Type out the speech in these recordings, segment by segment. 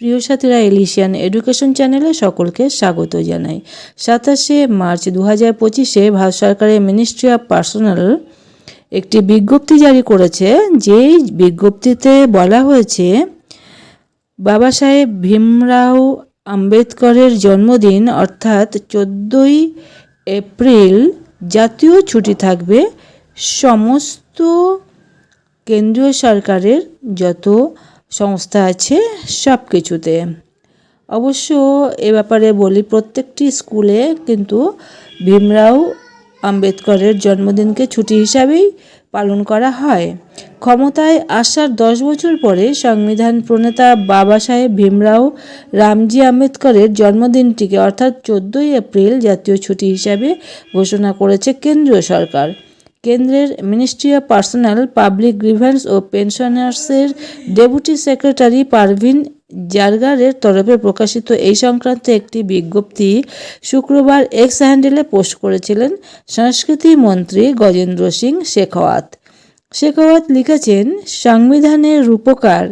প্রিয় সাথীরা, এলিশিয়ান এডুকেশন চ্যানেলে সকলকে স্বাগত জানাই। সাতাশে মার্চ দু হাজার পঁচিশে ভারত সরকারের মিনিস্ট্রি অফ পার্সোনাল একটি বিজ্ঞপ্তি জারি করেছে। যেই বিজ্ঞপ্তিতে বলা হয়েছে, বাবা সাহেব ভীমরাও আম্বেদকরের জন্মদিন, অর্থাৎ চোদ্দোই এপ্রিল জাতীয় ছুটি থাকবে, সমস্ত কেন্দ্রীয় সরকারের যত সংস্থা আছে সব কিছুতে অবশ্য এ ব্যাপারে বলি, প্রত্যেকটি স্কুলে কিন্তু ভীমরাও আম্বেদকরের জন্মদিনকে ছুটি হিসাবেই পালন করা হয়। ক্ষমতায় আসার দশ বছর পরে সংবিধান প্রণেতা বাবা সাহেব ভীমরাও রামজি আম্বেদকরের জন্মদিনটিকে অর্থাৎ চোদ্দোই এপ্রিল জাতীয় ছুটি হিসাবে ঘোষণা করেছে কেন্দ্রীয় সরকার। কেন্দ্রের ministry of personnel public grievance ও পেনশনার্সের ডেপুটি সেক্রেটারি পারভিন জারগারের তরফে প্রকাশিত এই সংক্রান্ত একটি বিজ্ঞপ্তি শুক্রবার এক্স হ্যান্ডেলে পোস্ট করেছিলেন সংস্কৃতি মন্ত্রী গজেন্দ্র সিং শেখাওয়াত। শেখাওয়াত লিখেছেন সংবিধানের রূপকার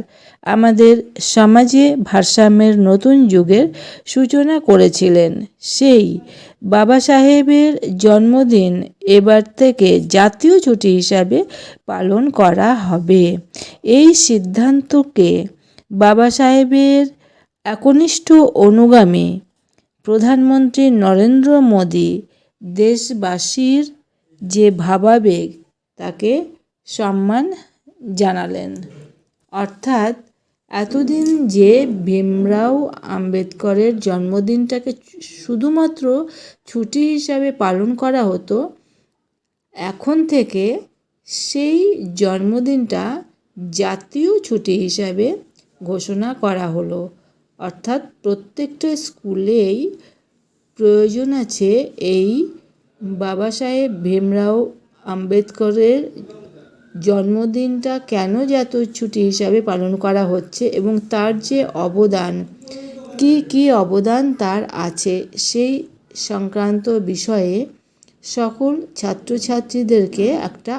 আমাদের সমাজে ভারসাম্যের নতুন যুগের সূচনা করেছিলেন। সেই বাবা সাহেবের জন্মদিন এবার থেকে জাতীয় ছুটি হিসাবে পালন করা হবে। এই সিদ্ধান্তকে বাবা সাহেবের একনিষ্ঠ অনুগামী প্রধানমন্ত্রী নরেন্দ্র মোদী দেশবাসীর যে ভাবাবেগ, তাকে সম্মান জানালেন। অর্থাৎ এতদিন যে ভীমরাও আম্বেদকরের জন্মদিনটাকে শুধুমাত্র ছুটি হিসাবে পালন করা হতো, এখন থেকে সেই জন্মদিনটা জাতীয় ছুটি হিসাবে ঘোষণা করা হলো। অর্থাৎ প্রত্যেকটা স্কুলেই প্রয়োজন আছে এই বাবা সাহেব ভীমরাও আম্বেদকরের জন্মদিনটা কেন জাতীয় ছুটি হিসাবে পালন করা হচ্ছে এবং তার যে অবদান, কি কি অবদান তার আছে সেই সংক্রান্ত বিষয়ে সকল ছাত্রছাত্রীদেরকে একটা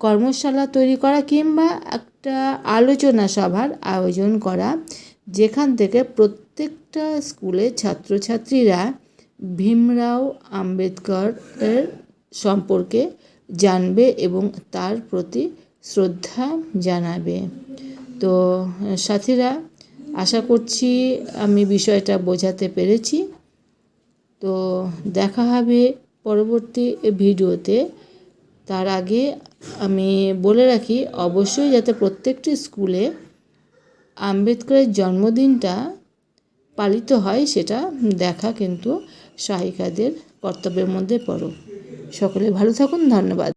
কর্মশালা তৈরি করা কিংবা একটা আলোচনা সভার আয়োজন করা, যেখান থেকে প্রত্যেকটা স্কুলের ছাত্রছাত্রীরা ভীমরাও আম্বেদকরের সম্পর্কে জানবে এবং তার প্রতি শ্রদ্ধা জানাবে। তো, সাথীরা, আশা করছি আমি বিষয়টা বোঝাতে পেরেছি। তো, দেখা হবে পরবর্তী ভিডিওতে। তার আগে আমি বলে রাখি, অবশ্যই যাতে প্রত্যেকটি স্কুলে আম্বেদকরের জন্মদিনটা পালিত হয়, সেটা দেখা কিন্তু সহায়িকাদের কর্তব্যের মধ্যে পড়ো সকলে ভালো থাকুন ধন্যবাদ।